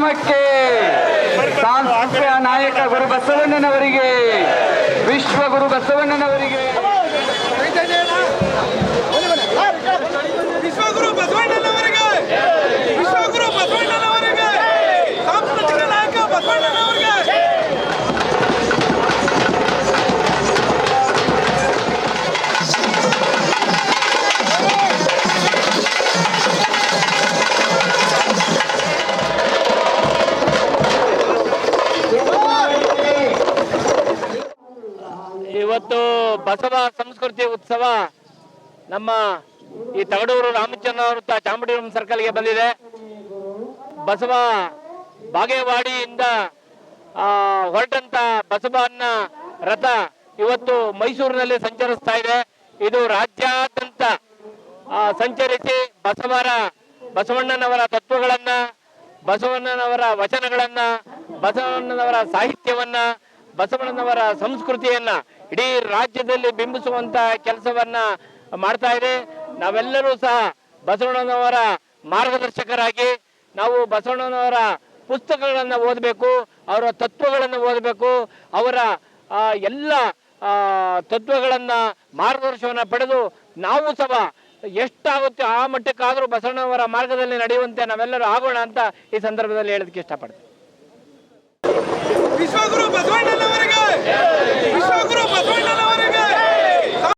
ಧರ್ಮಕ್ಕೆ ಸಾಂಸ್ಕೃತಿಕ ನಾಯಕ ಗುರು ಬಸವಣ್ಣನವರಿಗೆ ವಿಶ್ವ ಗುರು ಬಸವಣ್ಣನವರಿಗೆ ಇವತ್ತು ಬಸವ ಸಂಸ್ಕೃತಿ ಉತ್ಸವ ನಮ್ಮ ಈ ತಗಡೂರು ರಾಮಚಂದ್ರ ವೃತ್ತ ಚಾಮುಂಡಿರಂ ಸರ್ಕಲ್ಗೆ ಬಂದಿದೆ. ಬಸವ ಬಾಗೇವಾಡಿಯಿಂದ ಹೊರಟಂತ ಬಸವನ್ನ ರಥ ಇವತ್ತು ಮೈಸೂರಿನಲ್ಲಿ ಸಂಚರಿಸ್ತಾ ಇದೆ. ಇದು ರಾಜ್ಯಾದ್ಯಂತ ಸಂಚರಿಸಿ ಬಸವರ, ಬಸವಣ್ಣನವರ ತತ್ವಗಳನ್ನ, ಬಸವಣ್ಣನವರ ವಚನಗಳನ್ನ, ಬಸವಣ್ಣನವರ ಸಾಹಿತ್ಯವನ್ನ, ಬಸವಣ್ಣನವರ ಸಂಸ್ಕೃತಿಯನ್ನ ಇಡೀ ರಾಜ್ಯದಲ್ಲಿ ಬಿಂಬಿಸುವಂತ ಕೆಲಸವನ್ನ ಮಾಡ್ತಾ ಇದೆ. ನಾವೆಲ್ಲರೂ ಸಹ ಬಸವಣ್ಣನವರ ಮಾರ್ಗದರ್ಶಕರಾಗಿ ನಾವು ಬಸವಣ್ಣನವರ ಪುಸ್ತಕಗಳನ್ನು ಓದಬೇಕು, ಅವರ ತತ್ವಗಳನ್ನು ಓದಬೇಕು, ಅವರ ಎಲ್ಲ ತತ್ವಗಳನ್ನು ಮಾರ್ಗದರ್ಶನವನ್ನು ಪಡೆದು ನಾವು ಸಹ ಎಷ್ಟಾಗುತ್ತೆ ಆ ಮಟ್ಟಕ್ಕಾದರೂ ಬಸವಣ್ಣನವರ ಮಾರ್ಗದಲ್ಲಿ ನಡೆಯುವಂತೆ ನಾವೆಲ್ಲರೂ ಆಗೋಣ ಅಂತ ಈ ಸಂದರ್ಭದಲ್ಲಿ ಹೇಳೋದಕ್ಕೆ ಇಷ್ಟಪಡ್ತೀನಿ.